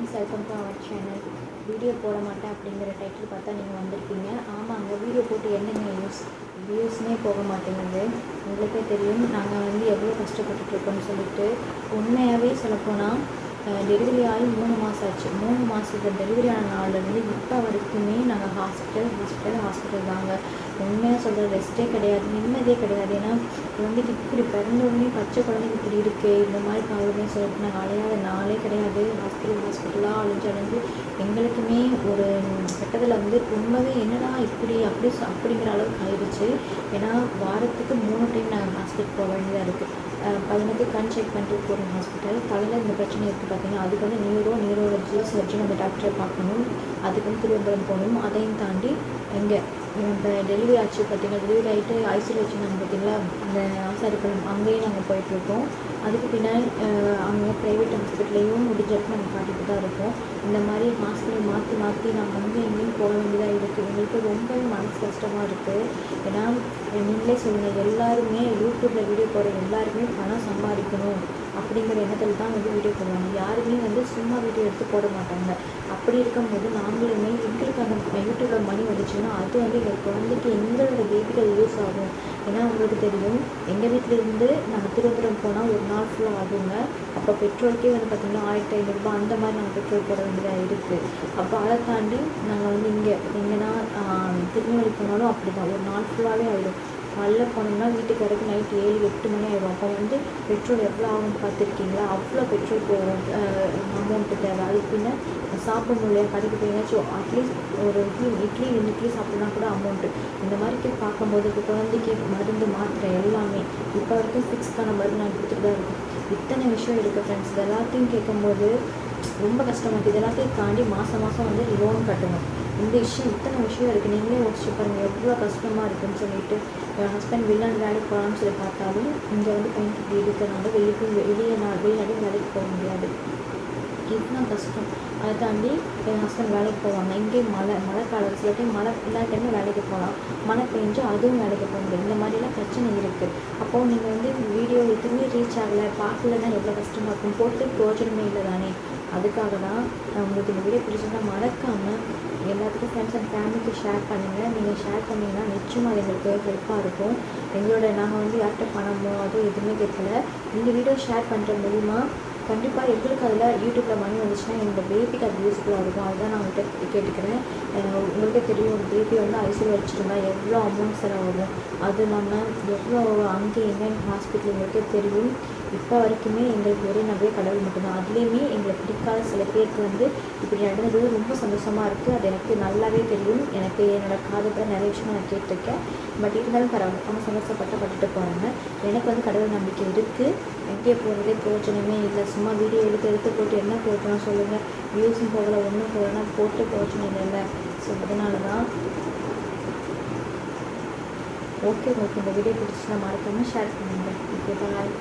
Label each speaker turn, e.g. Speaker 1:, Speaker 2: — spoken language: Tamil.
Speaker 1: Friends welcome to our channel video போட மாட்டேன் அப்படிங்கிற டைட்டில் பார்த்தா நீங்கள் வந்திருப்பீங்க. ஆமாங்க வீடியோ போட்டு என்னங்க யூஸ் வியூஸ்னே போக மாட்டேங்குது உங்களுக்கே தெரியும் நாங்கள் வந்து எவ்வளோ கஷ்டப்பட்டுட்ருக்கோம்னு சொல்லிட்டு. உண்மையாகவே சொல்லப்போனால் டெலிவரி ஆகி மூணு மாதம் ஆச்சு. மூணு மாதத்துக்கு டெலிவரி ஆன நாள்லேருந்து இப்போ வரைக்குமே நாங்கள் ஹாஸ்பிட்டல் ஹாஸ்பிட்டல் ஹாஸ்பிட்டல் தாங்க. உண்மையாக சொல்கிற ரெஸ்ட்டே கிடையாது. நிம்மதியே கிடையாது. ஏன்னா குழந்தைக்கு இப்படி பிறந்த உடனே பச்சை குழந்தைக்கு இப்படி இருக்குது இந்த மாதிரி காலமே சொல்லிட்டு நாங்கள் அலையாத நாளே கிடையாது. ஹாஸ்பிட்டல் ஹாஸ்பிட்டலாக அழிஞ்சு அழிஞ்சு எங்களுக்குமே ஒரு கட்டத்தில் வந்து ரொம்பவே என்னடா இப்படி அப்படி அப்படிங்கிற அளவுக்கு ஆயிடுச்சு. ஏன்னா வாரத்துக்கு ஹாஸ்பிட்டல் போக வேண்டியதாக இருக்குது பையனுக்கு கண் செக் பண்ணிட்டு போகிற ஹாஸ்பிட்டல் தலையில் இந்த பிரச்சனை இருக்குது பார்த்தீங்கன்னா அதுக்கு வந்து நியூரோ நியூரோலஜி சர்ஜன் அந்த டாக்டரை பார்க்கணும். அதுக்கு வந்து திருவனந்தபுரம் போகணும். அதையும் தாண்டி இங்கே இந்த டெலிவரி ஆச்சு பார்த்தீங்கன்னா டெலிவரி ஆகிட்டு ஐசியூ வச்சுருந்தாங்க பார்த்தீங்களா அந்த ஆசாரிப்பள்ளம் அங்கேயும் நாங்கள் போயிட்டுருக்கோம் அதுக்கு பின்னாடி அங்கே ப்ரைவேட் ஹாஸ்பிட்டல்லையும் முடிஞ்சப்போ நாங்கள் காட்டிட்டு தான் இருக்கோம். இந்த மாதிரி ஹாஸ்பிட்டல் மாற்றி மாற்றி நாங்கள் அங்கேயும் எங்கேயும் போக வேண்டியதாக இருக்குது எங்களுக்கு ரொம்பவே மனசு கஷ்டமாக இருக்குது ஏன்னா நீங்களே சொல்லுங்கள். எல்லாருமே யூடியூப்பில் வீடியோ போடுற எல்லாருமே பணம் சம்பாதிக்கணும் அப்படிங்கிற எண்ணத்தில் தான் வந்து வீடியோ போடுவாங்க. யாருமே வந்து சும்மா வீடியோ எடுத்து போட மாட்டாங்க. அப்படி இருக்கும்போது நாங்களுமே எங்களுக்கு அந்த யூடியூப்பில் மணி வந்துச்சுன்னா அது வந்து எங்கள் குழந்தைக்கு எங்களோட பேபிகள் யூஸ் ஆகும். ஏன்னா உங்களுக்கு தெரியும் எங்கள் வீட்டிலேருந்து நாங்கள் திருவனந்தபுரம் போனால் ஒரு நாள் ஃபுல்லாக ஆகுங்க. அப்போ பெட்ரோலுக்கே வந்து பார்த்திங்கன்னா ஆயிரத்தி ஐநூறுரூபா அந்த மாதிரி நாங்கள் பெட்ரோல் போட வேண்டியதாக இருக்குது அப்போ அதை தாண்டி நாங்கள் வந்து இங்கே எங்கன்னா திருநெல்வேலி போனாலும் அப்படி தான் ஒரு நாள் ஃபுல்லாகவே ஆகிடும் காலைல போனோம்னா வீட்டுக்கு வரைக்கும் நைட் ஏழு எட்டு மணி ஆயிடும் அப்போ வந்து பெட்ரோல் எவ்வளோ ஆகும்னு பார்த்துருக்கீங்களா? அவ்வளோ பெட்ரோல் போகும். அமௌண்ட்டு தேவை. அதுக்கு பின்ன சாப்பிடணும் இல்லையா கடைக்கு போயினாச்சும் அட்லீஸ்ட் ஒரு இட்லி இட்லி ரெண்டு இட்லி சாப்பிட்னா கூட அமௌண்ட்டு இந்த மாதிரி பார்க்கும்போது இப்போ குழந்தைக்கு மருந்து மாத்திரை எல்லாமே இப்போ வரைக்கும் ஃபிக்ஸ்க்கான மருந்து நான் கொடுத்துட்டு தான் இருக்கேன். இத்தனை விஷயம் இருக்குது ஃப்ரெண்ட்ஸ் எல்லாத்தையும் கேட்கும்போது ரொம்ப கஷ்டமாக இருக்குது இதெல்லாத்தையும் தாண்டி மாதம் மாதம் வந்து லோன் கட்டணும். இந்த விஷயம் இத்தனை விஷயம் இருக்குது நீங்களே யோசிச்சு பாருங்கள் எவ்வளோ கஷ்டமாக இருக்குன்னு சொல்லிட்டு என் ஹஸ்பண்ட் வெளிநாடு வேலைக்கு போகலான்னு சொல்லி பார்த்தாலும் இங்கே வந்து பெயிண்ட் இப்படி இருக்கிறனால வெளியே வெளியே நாள் வெளிநாடு வேலைக்கு போக முடியாது. இதுதான் கஷ்டம். அதை தாண்டி என் ஹஸ்பண்ட் வேலைக்கு போவாங்க. இங்கேயும் மழை மழை காலம். சில டைம் மழை இல்லாத டைமும் வேலைக்கு போகலாம். மழை பெஞ்சு அதுவும் வேலைக்கு போக முடியும் இந்த மாதிரிலாம் பிரச்சனை இருக்குது அப்போது நீங்கள் வந்து வீடியோ எதுவுமே ரீச் ஆகலை பார்க்கலன்னா எவ்வளோ கஷ்டமாக இருக்கும்? போட்டு பிரோஜனமே இல்லை தானே அதுக்காக தான் உங்களுக்கு இந்த வீடியோ பிடிச்சிருந்தா மறக்காமல் எல்லாத்துக்கும் ஃப்ரெண்ட்ஸ் அண்ட் ஃபேமிலிக்கு ஷேர் பண்ணுங்கள் நீங்கள் ஷேர் பண்ணிங்கன்னா நிச்சயமாக அது எங்களுக்கு ஹெல்ப்பாக இருக்கும். எங்களோட நாங்கள் வந்து யார்கிட்ட பணமோ அதுவும் எதுவுமே கேட்கல. இந்த வீடியோ ஷேர் பண்ணுற மூலிமா கண்டிப்பாக எங்களுக்கு அதில் யூடியூப்பில் மணி வந்துச்சுன்னா என்னோட பேபிக்கு அது யூஸ்ஃபுல்லாக இருக்கும் அதுதான் நான் உங்கள்கிட்ட கேட்டுக்கிறேன் உங்களுக்கே தெரியும் ஒரு பேபி வந்து ஐசியூ வச்சுருந்தா எவ்வளோ அமௌண்ட் செலவாகும் அது இல்லாமல் எவ்வளோ அங்கே எங்கேன்னு ஹாஸ்பிட்டல் உங்களுக்கே தெரியும் இப்போ வரைக்குமே எங்களுக்கு ஒரே நகையே கடவுள் மட்டும்தான் அதுலேயுமே எங்களை பிடிக்காத சில பேருக்கு வந்து இப்படி நடந்தது ரொம்ப சந்தோஷமாக இருக்குது அது எனக்கு நல்லாவே தெரியும் எனக்கு என்னோட காதத்தில் நிறைய விஷயம் நான் கேட்டிருக்கேன் பட் இருந்தாலும் பரவாயில்ல அவங்க சந்தோஷப்பட்டப்பட்டுட்டு போகிறாங்க எனக்கு வந்து கடவுள் நம்பிக்கை இருக்குது எங்கே போகிறதே பிரயோஜனமே இல்லை சும்மா வீடியோ எடுத்து எடுத்து போட்டு என்ன போட்டோம் சொல்லுங்கள் வியூஸும் போகல ஒன்றும் போகலன்னா போட்டு பிரயோஜனம் இல்லை ஸோ அதனால தான் ஓகே உங்களுக்கு இந்த வீடியோ பிடிச்சினா மறக்காமல் ஷேர் பண்ணுங்கள் ஓகே பாய்